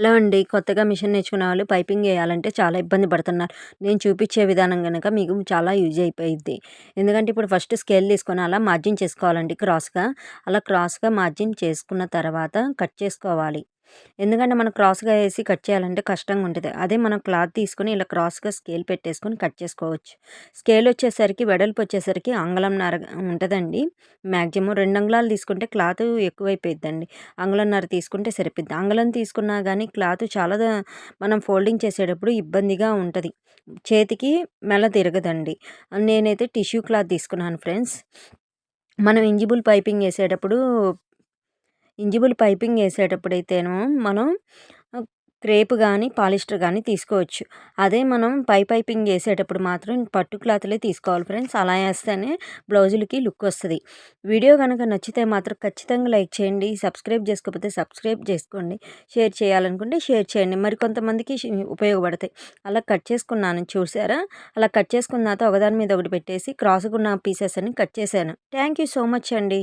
Hello అండి? కొత్తగా machine నేర్చుకునే వాళ్ళు పైపింగ్ వేయాలంటే చాలా ఇబ్బంది పడుతున్నారు. నేను చూపించే విధానం కనుక మీకు చాలా యూజ్ అయిపోయింది ఎందుకంటే ఇప్పుడు ఫస్ట్ స్కేల్ తీసుకొని అలా మార్జిన్ చేసుకోవాలండి క్రాస్గా. అలా క్రాస్గా మార్జిన్ చేసుకున్న తర్వాత కట్ చేసుకోవాలి. ఎందుకంటే మనం క్రాస్గా వేసి కట్ చేయాలంటే కష్టంగా ఉంటుంది. అదే మనం క్లాత్ తీసుకొని ఇలా క్రాస్గా స్కేల్ పెట్టేసుకొని కట్ చేసుకోవచ్చు. స్కేల్ వచ్చేసరికి వెడల్పు వచ్చేసరికి అంగళంన్నర ఉంటుందండి. మ్యాక్సిమం రెండు అంగుళాలు తీసుకుంటే క్లాత్ ఎక్కువైపోయిద్దండి. అంగుళంన్నర తీసుకుంటే సరిపోద్ది అంగుళం తీసుకున్నా కానీ క్లాత్ చాలా మనం ఫోల్డింగ్ చేసేటప్పుడు ఇబ్బందిగా ఉంటుంది. చేతికి మెల తిరగదండి. నేనైతే టిష్యూ క్లాత్ తీసుకున్నాను ఫ్రెండ్స్. మనం ఇంజిబుల్ పైపింగ్ వేసేటప్పుడు ఇంజిబుల్ పైపింగ్ వేసేటప్పుడైతేనో మనం క్రేప్ కానీ పాలిస్టర్ కానీ తీసుకోవచ్చు. అదే మనం పై పైపింగ్ వేసేటప్పుడు మాత్రం పట్టు క్లాత్లే తీసుకోవాలి ఫ్రెండ్స్. అలా వేస్తేనే బ్లౌజులకి లుక్ వస్తుంది. వీడియో కనుక నచ్చితే మాత్రం ఖచ్చితంగా లైక్ చేయండి. సబ్స్క్రైబ్ చేసుకోకపోతే సబ్స్క్రైబ్ చేసుకోండి. షేర్ చేయాలనుకుంటే షేర్ చేయండి. మరి కొంతమందికి ఉపయోగపడతాయి. అలా కట్ చేసుకున్నాను. చూసారా? అలా కట్ చేసుకున్న తర్వాత ఒకదాని మీద ఒకటి పెట్టేసి క్రాస్గా ఉన్న పీసెస్ అని కట్ చేశాను. థ్యాంక్ యూ సో మచ్ అండి.